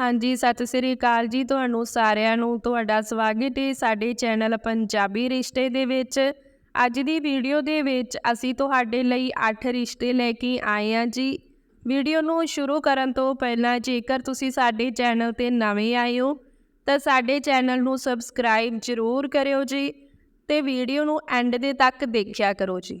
ਹਾਂਜੀ, ਸਤਿ ਸ੍ਰੀ ਅਕਾਲ ਜੀ ਤੁਹਾਨੂੰ ਸਾਰਿਆਂ ਨੂੰ। ਤੁਹਾਡਾ ਸਵਾਗਤ ਹੈ ਸਾਡੇ ਚੈਨਲ ਪੰਜਾਬੀ ਰਿਸ਼ਤੇ ਦੇ ਵਿੱਚ। ਅੱਜ ਦੀ ਵੀਡੀਓ ਦੇ ਵਿੱਚ ਅਸੀਂ ਤੁਹਾਡੇ ਲਈ 8 ਰਿਸ਼ਤੇ ਲੈ ਕੇ ਆਏ ਹਾਂ ਜੀ। ਵੀਡੀਓ ਨੂੰ ਸ਼ੁਰੂ ਕਰਨ ਤੋਂ ਪਹਿਲਾਂ ਜੇਕਰ ਤੁਸੀਂ ਸਾਡੇ ਚੈਨਲ ਤੇ ਨਵੇਂ ਆਏ ਹੋ, ਤਾਂ ਸਾਡੇ ਚੈਨਲ ਨੂੰ ਸਬਸਕ੍ਰਾਈਬ ਜ਼ਰੂਰ ਕਰਿਓ ਜੀ ਤੇ ਵੀਡੀਓ ਨੂੰ ਐਂਡ ਦੇ ਤੱਕ ਦੇਖਿਆ ਕਰੋ ਜੀ।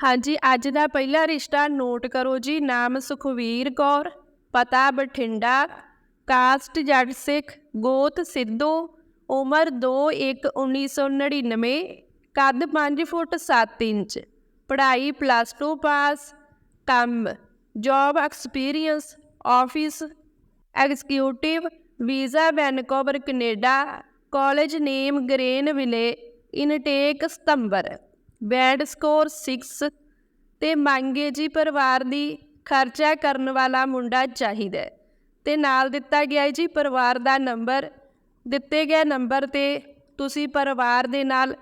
ਹਾਂਜੀ, ਅੱਜ ਦਾ ਪਹਿਲਾ ਰਿਸ਼ਤਾ ਨੋਟ ਕਰੋ ਜੀ, ਨਾਮ ਸੁਖਵੀਰ ਕੌਰ, ਪਤਾ ਬਠਿੰਡਾ, ਕਾਸਟ ਜੱਟ ਸਿੱਖ, ਗੋਤ ਸਿੱਧੂ, ਉਮਰ 2/1/1999 ਕੱਦ 5 ਫੁੱਟ 7 ਇੰਚ, ਪੜ੍ਹਾਈ ਪਲੱਸ 2 ਪਾਸ ਕੰਮ job experience office executive visa Vancouver Canada college name Grenville intake ਸਤੰਬਰ ਬੈਡ ਸਕੋਰ 6 ਤੇ ਮੰਗੇ ਜੀ ਪਰਿਵਾਰ ਦੀ ਖਰਚਾ ਕਰਨ ਵਾਲਾ ਮੁੰਡਾ ਚਾਹੀਦਾ ਹੈ। ਤੇ ਨਾਲ ਦਿੱਤਾ ਗਿਆ ਹੈ ਜੀ ਪਰਿਵਾਰ ਦਾ ਨੰਬਰ। ਦਿੱਤੇ ਗਏ ਨੰਬਰ ਤੇ ਤੁਸੀਂ ਪਰਿਵਾਰ ਦੇ ਨਾਲ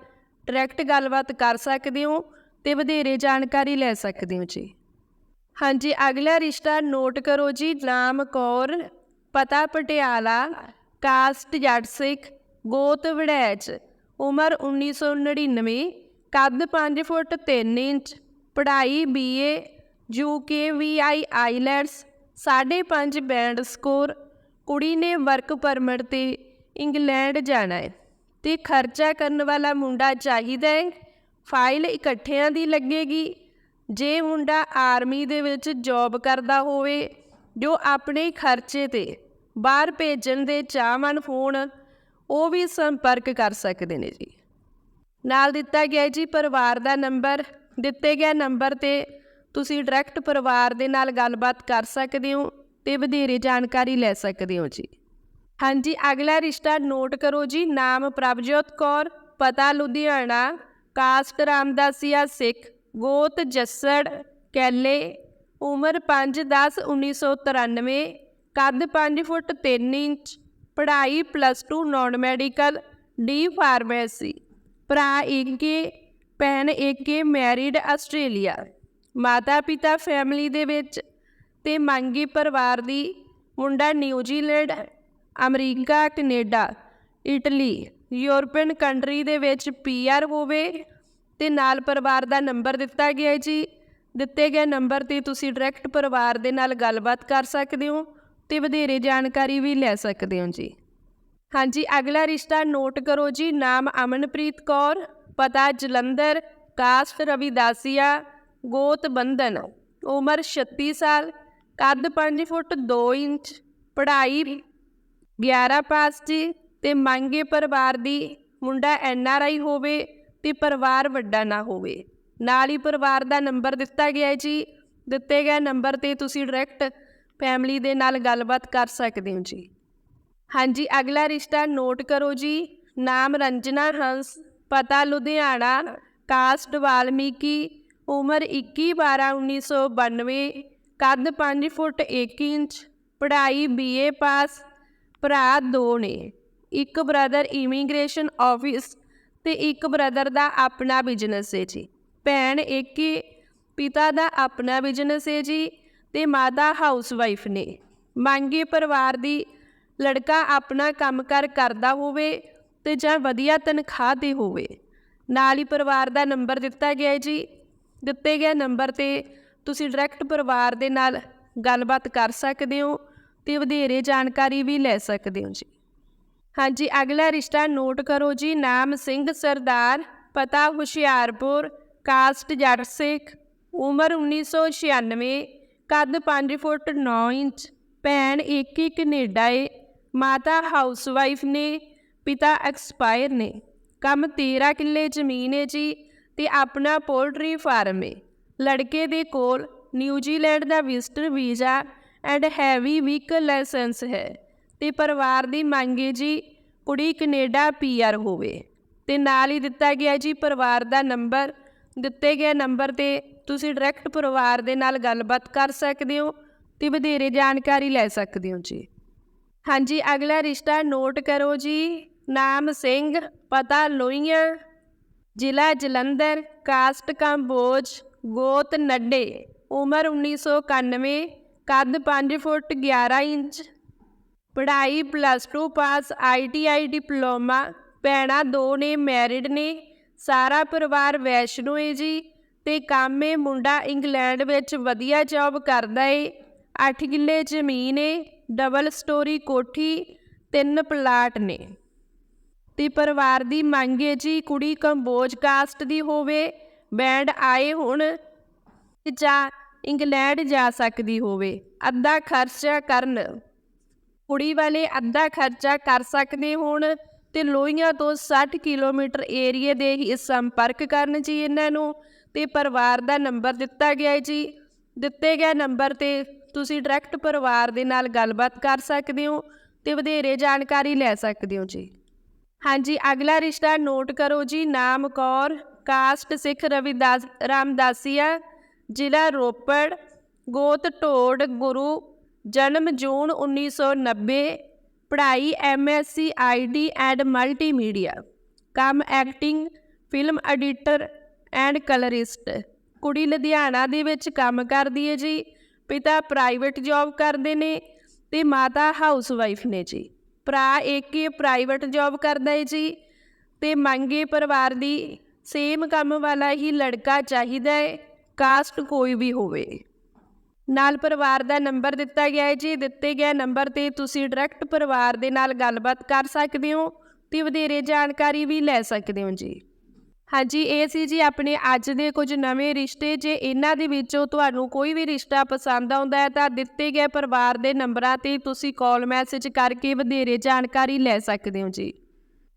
ਡਾਇਰੈਕਟ ਗੱਲਬਾਤ ਕਰ ਸਕਦੇ ਹੋ ਤੇ ਵਧੇਰੇ ਜਾਣਕਾਰੀ ਲੈ ਸਕਦੇ ਹੋ ਜੀ। ਹਾਂਜੀ, ਅਗਲਾ ਰਿਸ਼ਤਾ ਨੋਟ ਕਰੋ ਜੀ। ਨਾਮ ਕੌਰ, ਪਤਾ ਪਟਿਆਲਾ, ਕਾਸਟ ਜੱਟ ਸਿੱਖ, ਗੋਤ ਵੜੈਚ, ਉਮਰ 1999 ਕੱਦ 5 ਫੁੱਟ 3 ਇੰਚ, ਪੜ੍ਹਾਈ BA UK VI IELTS 5.5 band score ਕੁੜੀ ਨੇ ਵਰਕ ਪਰਮਿਟ ਤੇ ਇੰਗਲੈਂਡ ਜਾਣਾ ਹੈ ਤੇ ਖਰਚਾ ਕਰਨ ਵਾਲਾ ਮੁੰਡਾ ਚਾਹੀਦਾ ਹੈ ਫਾਈਲ ਇਕੱਠਿਆਂ ਦੀ ਲੱਗੇਗੀ। ਜੇ ਮੁੰਡਾ ਆਰਮੀ ਦੇ ਵਿੱਚ ਜੌਬ ਕਰਦਾ ਹੋਵੇ, ਜੋ ਆਪਣੇ ਖਰਚੇ ਤੇ ਬਾਹਰ ਭੇਜਣ ਦੇ ਚਾਹਵਾਨ ਹੋਣ, ਉਹ ਵੀ ਸੰਪਰਕ ਕਰ ਸਕਦੇ ਨੇ ਜੀ। ਨਾਲ ਦਿੱਤਾ ਗਿਆ ਜੀ, ਪਰਿਵਾਰ ਦਾ ਨੰਬਰ। ਦਿੱਤੇ ਗਏ ਨੰਬਰ ਤੇ ਤੁਸੀਂ ਡਾਇਰੈਕਟ ਪਰਿਵਾਰ ਦੇ ਨਾਲ ਗੱਲਬਾਤ ਕਰ ਸਕਦੇ ਹੋ ਤੇ ਵਧੇਰੇ ਜਾਣਕਾਰੀ ਲੈ ਸਕਦੇ ਹੋ ਜੀ। ਹਾਂਜੀ, ਅਗਲਾ ਰਿਸ਼ਤਾ ਨੋਟ ਕਰੋ ਜੀ, ਨਾਮ ਪ੍ਰਭਜੋਤ ਕੌਰ, ਪਤਾ ਲੁਧਿਆਣਾ, ਕਾਸਟ ਰਾਮਦਾਸੀਆ ਸਿੱਖ, ਗੋਤ ਜੱਸੜ, ਕੈਲੇ, ਉਮਰ 5/10/1993 ਕੱਦ 5 ਫੁੱਟ 3 ਇੰਚ, ਪੜ੍ਹਾਈ plus 2 non medical D pharmacy ਭਰਾ ਏਕੇ, ਭੈਣ ਏਕੇ ਮੈਰਿਡ ਆਸਟ੍ਰੇਲੀਆ। ਮਾਤਾ ਪਿਤਾ ਫੈਮਿਲੀ ਦੇ ਵਿੱਚ ਤੇ ਮੰਗੀ ਪਰਿਵਾਰ ਦੀ ਮੁੰਡਾ New Zealand, America, Canada, Italy, European country ਦੇ ਵਿੱਚ ਪੀਆਰ ਹੋਵੇ ਤੇ ਨਾਲ ਪਰਿਵਾਰ ਦਾ ਨੰਬਰ ਦਿੱਤਾ ਗਿਆ ਹੈ ਜੀ। ਦਿੱਤੇ ਗਏ ਨੰਬਰ ਤੇ ਤੁਸੀਂ ਡਾਇਰੈਕਟ ਪਰਿਵਾਰ ਦੇ ਨਾਲ ਗੱਲਬਾਤ ਕਰ ਸਕਦੇ ਹੋ ਤੇ ਵਧੇਰੇ ਜਾਣਕਾਰੀ ਵੀ ਲੈ ਸਕਦੇ ਹੋ ਜੀ। ਹਾਂਜੀ, ਅਗਲਾ ਰਿਸ਼ਤਾ ਨੋਟ ਕਰੋ ਜੀ, ਨਾਮ ਅਮਨਪ੍ਰੀਤ ਕੌਰ, ਪਤਾ ਜਲੰਧਰ ਕਾਸਟ ਰਵਿਦਾਸੀਆ, ਗੋਤ ਬੰਧਨ, ਉਮਰ 36 ਸਾਲ, ਕੱਦ 5 ਫੁੱਟ 2 ਇੰਚ, ਪੜ੍ਹਾਈ 11 ਪਾਸ ਜੀ ਤੇ ਮੰਗੇ ਪਰਿਵਾਰ ਦੀ ਮੁੰਡਾ ਐਨ ਆਰ ਆਈ ਹੋਵੇ ਤੇ ਪਰਿਵਾਰ ਵੱਡਾ ਨਾ ਹੋਵੇ। ਨਾਲ ਹੀ ਪਰਿਵਾਰ ਦਾ ਨੰਬਰ ਦਿੱਤਾ ਗਿਆ ਹੈ ਜੀ, ਦਿੱਤੇ ਗਏ ਨੰਬਰ ਤੇ ਤੁਸੀਂ ਡਾਇਰੈਕਟ ਫੈਮਿਲੀ ਦੇ ਨਾਲ ਗੱਲਬਾਤ ਕਰ ਸਕਦੇ ਹੋ ਜੀ। ਹਾਂਜੀ, ਅਗਲਾ ਰਿਸ਼ਤਾ ਨੋਟ ਕਰੋ ਜੀ। ਨਾਮ ਰੰਜਨਾ ਹੰਸ, ਪਤਾ ਲੁਧਿਆਣਾ, ਕਾਸਟ ਵਾਲਮੀਕੀ, ਉਮਰ 21 12 1992 ਕੱਦ 5 ਫੁੱਟ 1 ਇੰਚ, ਪੜ੍ਹਾਈ ਬੀਏ ਪਾਸ, ਭਰਾ ਦੋ ਨੇ। ਇੱਕ ਬ੍ਰਦਰ ਇਮੀਗ੍ਰੇਸ਼ਨ ਆਫਿਸ ਤੇ ਇੱਕ ਬ੍ਰਦਰ ਦਾ ਆਪਣਾ ਬਿਜ਼ਨਸ ਹੈ ਜੀ। ਭੈਣ ਇੱਕ ਹੀ ਪਿਤਾ ਦਾ ਆਪਣਾ ਬਿਜ਼ਨਸ ਹੈ ਜੀ ਤੇ ਮਾਤਾ ਹਾਊਸ ਵਾਈਫ ਨੇ। ਮੰਗੇ ਪਰਿਵਾਰ ਦੀ ਲੜਕਾ ਆਪਣਾ ਕੰਮਕਾਰ ਕਰਦਾ ਹੋਵੇ ਤੇ ਜਾਂ ਵਧੀਆ ਤਨਖਾਹ ਤੇ ਹੋਵੇ। ਨਾਲ ਹੀ ਪਰਿਵਾਰ ਦਾ ਨੰਬਰ ਦਿੱਤਾ ਗਿਆ ਹੈ ਜੀ। ਦਿੱਤੇ ਗਏ ਨੰਬਰ ਤੇ ਤੁਸੀਂ ਡਾਇਰੈਕਟ ਪਰਿਵਾਰ ਦੇ ਨਾਲ ਗੱਲਬਾਤ ਕਰ ਸਕਦੇ ਹੋ ਤੇ ਵਧੇਰੇ ਜਾਣਕਾਰੀ ਵੀ ਲੈ ਸਕਦੇ ਹੋ ਜੀ। ਹਾਂਜੀ, ਅਗਲਾ ਰਿਸ਼ਤਾ ਨੋਟ ਕਰੋ ਜੀ। ਨਾਮ ਸਿੰਘ, ਸਰਦਾਰ, ਪਤਾ, ਹੁਸ਼ਿਆਰਪੁਰ ਕਾਸਟ ਜੱਟ ਸਿੱਖ, ਉਮਰ 1996 ਕੱਦ 5 ਫੁੱਟ 9 ਇੰਚ, ਭੈਣ ਇੱਕ ਹੀ ਕੈਨੇਡਾ ਏ। ਮਾਤਾ ਹਾਊਸਵਾਈਫ ਨੇ, ਪਿਤਾ ਐਕਸਪਾਇਰ ਨੇ। ਕੰਮ 13 ਕਿੱਲੇ ਜ਼ਮੀਨ ਹੈ ਜੀ ਤੇ ਆਪਣਾ ਪੋਲਟਰੀ ਫਾਰਮ ਹੈ ਲੜਕੇ ਦੇ ਕੋਲ New Zealand the visitor visa and heavy vehicle licence ਹੈ ਤੇ ਪਰਿਵਾਰ ਦੀ ਮੰਗ ਹੈ ਜੀ ਕੁੜੀ ਕੈਨੇਡਾ ਪੀਆਰ ਹੋਵੇ। ਤੇ ਨਾਲ ਹੀ ਦਿੱਤਾ ਗਿਆ ਜੀ ਪਰਿਵਾਰ ਦਾ ਨੰਬਰ। ਦਿੱਤੇ ਗਏ ਨੰਬਰ ਤੇ ਤੁਸੀਂ ਡਾਇਰੈਕਟ ਪਰਿਵਾਰ ਦੇ ਨਾਲ ਗੱਲਬਾਤ ਕਰ ਸਕਦੇ ਹੋ ਤੇ ਵਧੇਰੇ ਜਾਣਕਾਰੀ ਲੈ ਸਕਦੇ ਹੋ ਜੀ। ਹਾਂਜੀ, ਅਗਲਾ ਰਿਸ਼ਤਾ ਨੋਟ ਕਰੋ ਜੀ। ਨਾਮ ਸਿੰਘ, ਪਤਾ ਲੋਈਆਂ। ਜ਼ਿਲ੍ਹਾ ਜਲੰਧਰ, ਕਾਸਟ ਕੰਬੋਜ, ਗੋਤ ਨੱਡੇ। ਉਮਰ 1991 ਕੱਦ 5 ਫੁੱਟ 11 ਇੰਚ। ਪੜ੍ਹਾਈ ਪਲੱਸ 2 ਪਾਸ ਆਈਟੀਆਈ ਡਿਪਲੋਮਾ। ਭੈਣਾਂ ਦੋ ਨੇ ਮੈਰਿਡ ਨੇ। ਸਾਰਾ ਪਰਿਵਾਰ ਵੈਸ਼ਨੋ ਹੈ ਜੀ। ਤੇ ਕੰਮ ਏ, ਮੁੰਡਾ ਇੰਗਲੈਂਡ ਵਿੱਚ ਵਧੀਆ ਜੌਬ ਕਰਦਾ ਏ। 8 ਕਿੱਲੇ ਜ਼ਮੀਨ ਏ। ਡਬਲ ਸਟੋਰੀ ਕੋਠੀ, ਤਿੰਨ ਪਲਾਟ ਨੇ। ਤੇ ਪਰਿਵਾਰ ਦੀ ਮੰਗ ਹੈ ਜੀ ਕੁੜੀ ਕੰਬੋਜ ਕਾਸਟ ਦੀ ਹੋਵੇ, ਬੈਂਡ ਆਏ ਹੁਣ ਜਾਂ ਇੰਗਲੈਂਡ ਜਾ ਸਕਦੀ ਹੋਵੇ, ਅੱਧਾ ਖਰਚਾ ਕਰਨ। ਕੁੜੀ ਵਾਲੇ ਅੱਧਾ ਖਰਚਾ ਕਰ ਸਕਦੇ ਹੋਣ ਤੇ ਲੋਹੀਆਂ ਤੋਂ 60 ਕਿਲੋਮੀਟਰ ਏਰੀਏ ਦੇ ਹੀ ਸੰਪਰਕ ਕਰਨ ਜੀ ਇਹਨਾਂ ਨੂੰ ਤੇ ਪਰਿਵਾਰ ਦਾ ਨੰਬਰ ਦਿੱਤਾ ਗਿਆ ਹੈ ਜੀ। ਦਿੱਤੇ ਗਏ ਨੰਬਰ ਤੇ ਤੁਸੀਂ ਡਾਇਰੈਕਟ ਪਰਿਵਾਰ ਦੇ ਨਾਲ ਗੱਲਬਾਤ ਕਰ ਸਕਦੇ ਹੋ ਤੇ ਵਧੇਰੇ ਜਾਣਕਾਰੀ ਲੈ ਸਕਦੇ ਹੋ ਜੀ। ਹਾਂਜੀ, ਅਗਲਾ ਰਿਸ਼ਤਾ ਨੋਟ ਕਰੋ ਜੀ। ਨਾਮ ਕੌਰ ਕਾਸਟ ਸਿੱਖ ਰਵਿਦਾਸ, ਰਾਮਦਾਸੀਆ, ਜ਼ਿਲ੍ਹਾ ਰੋਪੜ, ਗੋਤ ਢੋੜ ਗੁਰੂ, ਜਨਮ ਜੂਨ 1990 ਪੜ੍ਹਾਈ ਐਮਐਸਸੀ ਆਈਡੀ ਐਂਡ ਮਲਟੀਮੀਡੀਆ ਕੰਮ acting film editor and colourist ਕੁੜੀ ਲੁਧਿਆਣਾ ਦੇ ਵਿੱਚ ਕੰਮ ਕਰਦੀ ਹੈ ਜੀ। ਪਿਤਾ ਪ੍ਰਾਈਵੇਟ ਜੌਬ ਕਰਦੇ ਨੇ ਤੇ ਮਾਤਾ ਹਾਊਸ ਵਾਈਫ ਨੇ ਜੀ। ਭਰਾ ਏਕੇ ਪ੍ਰਾਈਵੇਟ ਜੌਬ ਕਰਦਾ ਹੈ ਜੀ ਤੇ ਮੰਗੇ ਪਰਿਵਾਰ ਦੀ ਸੇਮ ਕੰਮ ਵਾਲਾ ਹੀ ਲੜਕਾ ਚਾਹੀਦਾ ਹੈ ਕਾਸਟ ਕੋਈ ਵੀ ਹੋਵੇ। ਨਾਲ ਪਰਿਵਾਰ ਦਾ ਨੰਬਰ ਦਿੱਤਾ ਗਿਆ ਹੈ ਜੀ। ਦਿੱਤੇ ਗਏ ਨੰਬਰ ਤੇ ਤੁਸੀਂ ਡਾਇਰੈਕਟ ਪਰਿਵਾਰ ਦੇ ਨਾਲ ਗੱਲਬਾਤ ਕਰ ਸਕਦੇ ਹੋ ਤੇ ਵਧੇਰੇ ਜਾਣਕਾਰੀ ਵੀ ਲੈ ਸਕਦੇ ਹੋ ਜੀ। ਹਾਂਜੀ, ਇਹ ਸੀ ਜੀ ਆਪਣੇ ਅੱਜ ਦੇ ਕੁਝ ਨਵੇਂ ਰਿਸ਼ਤੇ। ਜੇ ਇਹਨਾਂ ਦੇ ਵਿੱਚੋਂ ਤੁਹਾਨੂੰ ਕੋਈ ਵੀ ਰਿਸ਼ਤਾ ਪਸੰਦ ਆਉਂਦਾ ਹੈ, ਤਾਂ ਦਿੱਤੇ ਗਏ ਪਰਿਵਾਰ ਦੇ ਨੰਬਰਾਂ ਤੇ ਤੁਸੀਂ ਕਾਲ ਮੈਸੇਜ ਕਰਕੇ ਵਧੇਰੇ ਜਾਣਕਾਰੀ ਲੈ ਸਕਦੇ ਹੋ ਜੀ।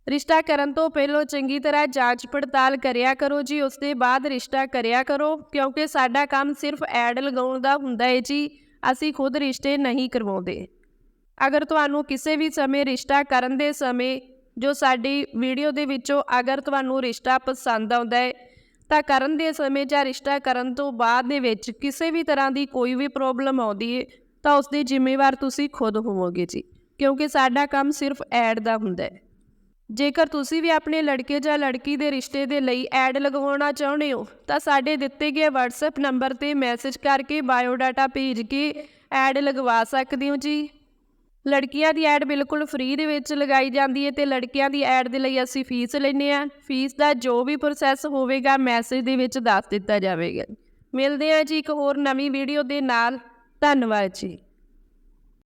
ਰਿਸ਼ਤਾ ਕਰਨ ਤੋਂ ਪਹਿਲਾਂ ਚੰਗੀ ਤਰ੍ਹਾਂ ਜਾਂਚ ਪੜਤਾਲ ਕਰਿਆ ਕਰੋ ਜੀ, ਉਸ ਦੇ ਬਾਅਦ ਰਿਸ਼ਤਾ ਕਰਿਆ ਕਰੋ, ਕਿਉਂਕਿ ਸਾਡਾ ਕੰਮ ਸਿਰਫ ਐਡ ਲਗਾਉਣ ਦਾ ਹੁੰਦਾ ਹੈ ਜੀ, ਅਸੀਂ ਖੁਦ ਰਿਸ਼ਤੇ ਨਹੀਂ ਕਰਵਾਉਂਦੇ। ਅਗਰ ਤੁਹਾਨੂੰ ਕਿਸੇ ਵੀ ਸਮੇਂ ਰਿਸ਼ਤਾ ਕਰਨ ਦੇ ਸਮੇਂ ਜੋ ਸਾਡੀ ਵੀਡੀਓ ਦੇ ਵਿੱਚੋਂ ਅਗਰ ਤੁਹਾਨੂੰ ਰਿਸ਼ਤਾ ਪਸੰਦ ਆਉਂਦਾ ਹੈ, ਤਾਂ ਕਰਨ ਦੇ ਸਮੇਂ ਜਾਂ ਰਿਸ਼ਤਾ ਕਰਨ ਤੋਂ ਬਾਅਦ ਦੇ ਵਿੱਚ ਕਿਸੇ ਵੀ ਤਰ੍ਹਾਂ ਦੀ ਕੋਈ ਵੀ ਪ੍ਰੋਬਲਮ ਆਉਂਦੀ ਹੈ, ਤਾਂ ਉਸ ਦੀ ਜ਼ਿੰਮੇਵਾਰ ਤੁਸੀਂ ਖੁਦ ਹੋਵੋਗੇ ਜੀ, ਕਿਉਂਕਿ ਸਾਡਾ ਕੰਮ ਸਿਰਫ ਐਡ ਦਾ ਹੁੰਦਾ ਹੈ। ਜੇਕਰ ਤੁਸੀਂ ਵੀ ਆਪਣੇ ਲੜਕੇ ਜਾਂ ਲੜਕੀ ਦੇ ਰਿਸ਼ਤੇ ਦੇ ਲਈ ਐਡ ਲਗਵਾਉਣਾ ਚਾਹੁੰਦੇ ਹੋ, ਤਾਂ ਸਾਡੇ ਦਿੱਤੇ ਗਏ WhatsApp ਨੰਬਰ ਤੇ ਮੈਸੇਜ ਕਰਕੇ ਬਾਇਓਡਾਟਾ ਭੇਜ ਕੇ ਐਡ ਲਗਵਾ ਸਕਦੇ ਹੋ ਜੀ। ਲੜਕੀਆਂ ਦੀ ਐਡ ਬਿਲਕੁਲ ਫ੍ਰੀ ਦੇ ਵਿੱਚ ਲਗਾਈ ਜਾਂਦੀ ਹੈ ਤੇ ਲੜਕੀਆਂ ਦੀ ਐਡ ਦੇ ਲਈ ਅਸੀਂ ਫੀਸ ਲੈਂਦੇ ਆ ਫੀਸ ਦਾ ਜੋ ਵੀ ਪ੍ਰੋਸੈਸ ਹੋਵੇਗਾ ਮੈਸੇਜ ਦੇ ਵਿੱਚ ਦੱਸ ਦਿੱਤਾ ਜਾਵੇਗਾ। ਮਿਲਦੇ ਹਾਂ ਜੀ ਇੱਕ ਹੋਰ ਨਵੀਂ ਵੀਡੀਓ ਦੇ ਨਾਲ। ਧੰਨਵਾਦ ਜੀ।